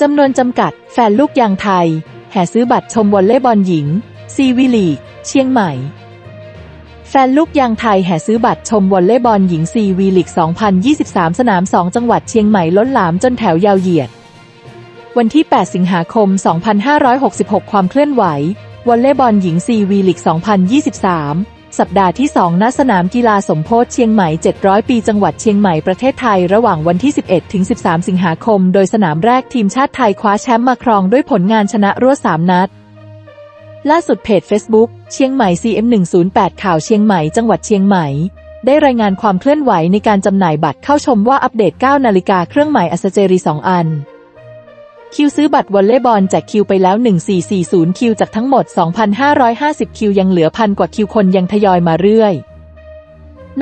จำนวนจำกัด แฟนลูกยางไทย แห่ซื้อบัตรชมวอลเลย์บอลหญิง ซีวิลีก เชียงใหม่ แฟนลูกยางไทยแห่ซื้อบัตรชมวอลเลย์บอลหญิงซีวีลีก 2023 สนาม 2 จังหวัดเชียงใหม่ล้นหลามจนแถวยาวเหยียด วันที่ 8 สิงหาคม 2566 ความเคลื่อนไหววอลเลย์บอลหญิงซีวีลีก 2023 สัปดาห์ที่ 2 ณ สนามกีฬาสมโพธิเชียงใหม่ 700 ปีจังหวัดเชียงใหม่ประเทศไทยระหว่างวันที่ 11 ถึง 13 สิงหาคม โดยสนามแรกทีมชาติไทยคว้าแชมป์มาครองด้วยผลงานชนะรวด 3 นัด ล่าสุดเพจ Facebook เชียงใหม่ CM108 ข่าวเชียงใหม่จังหวัดเชียงใหม่ ได้รายงานความเคลื่อนไหวในการจำหน่ายบัตรเข้าชมว่าอัปเดต 9 นาฬิกาเครื่องหมายอัสเจรี 2 อัน คิวซื้อบัตรวอลเลย์บอลแจกคิวไปแล้ว 1440 คิวจากทั้งหมด 2,550 คิวยังเหลือพันกว่าคิวคนยังทยอยมาเรื่อย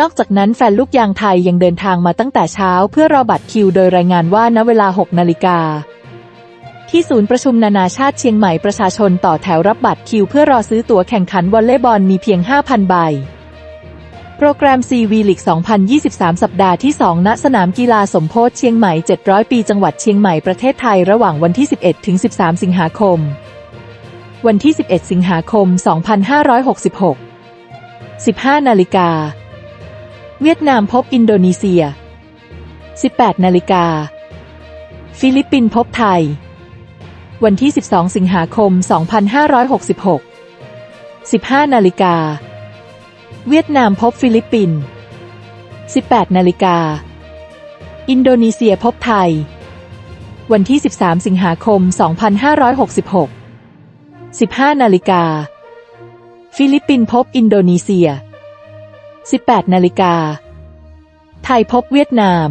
นอกจากนั้นแฟนลูกยางไทยยังเดินทางมาตั้งแต่เช้าเพื่อรอบัตรคิวโดยรายงานว่าณเวลา 6 นาฬิกาที่ศูนย์ประชุมนานาชาติเชียงใหม่ประชาชนต่อแถวรับบัตรคิวเพื่อรอซื้อตั๋วแข่งขันวอลเลย์บอลมีเพียง 5,000 ใบ โปรแกรม CV ลีก2023 สัปดาห์ที่ 2 ณ สนามกีฬาสมโพธิเชียงใหม่ 700 ปีจังหวัดเชียงใหม่ประเทศไทยระหว่างวันที่ 11 ถึง 13 สิงหาคม วันที่ 11 สิงหาคม 2566 15 นาฬิกา เวียดนามพบอินโดนีเซีย 18 นาฬิกา ฟิลิปปินส์พบไทย วันที่ 12 สิงหาคม 2566 15 นาฬิกา เวียดนามพบฟิลิปปินส์ 18 นาฬิกา อินโดนีเซียพบไทย วันที่ 13 สิงหาคม 2566 15 นาฬิกา ฟิลิปปินส์พบอินโดนีเซีย 18 นาฬิกา ไทยพบเวียดนาม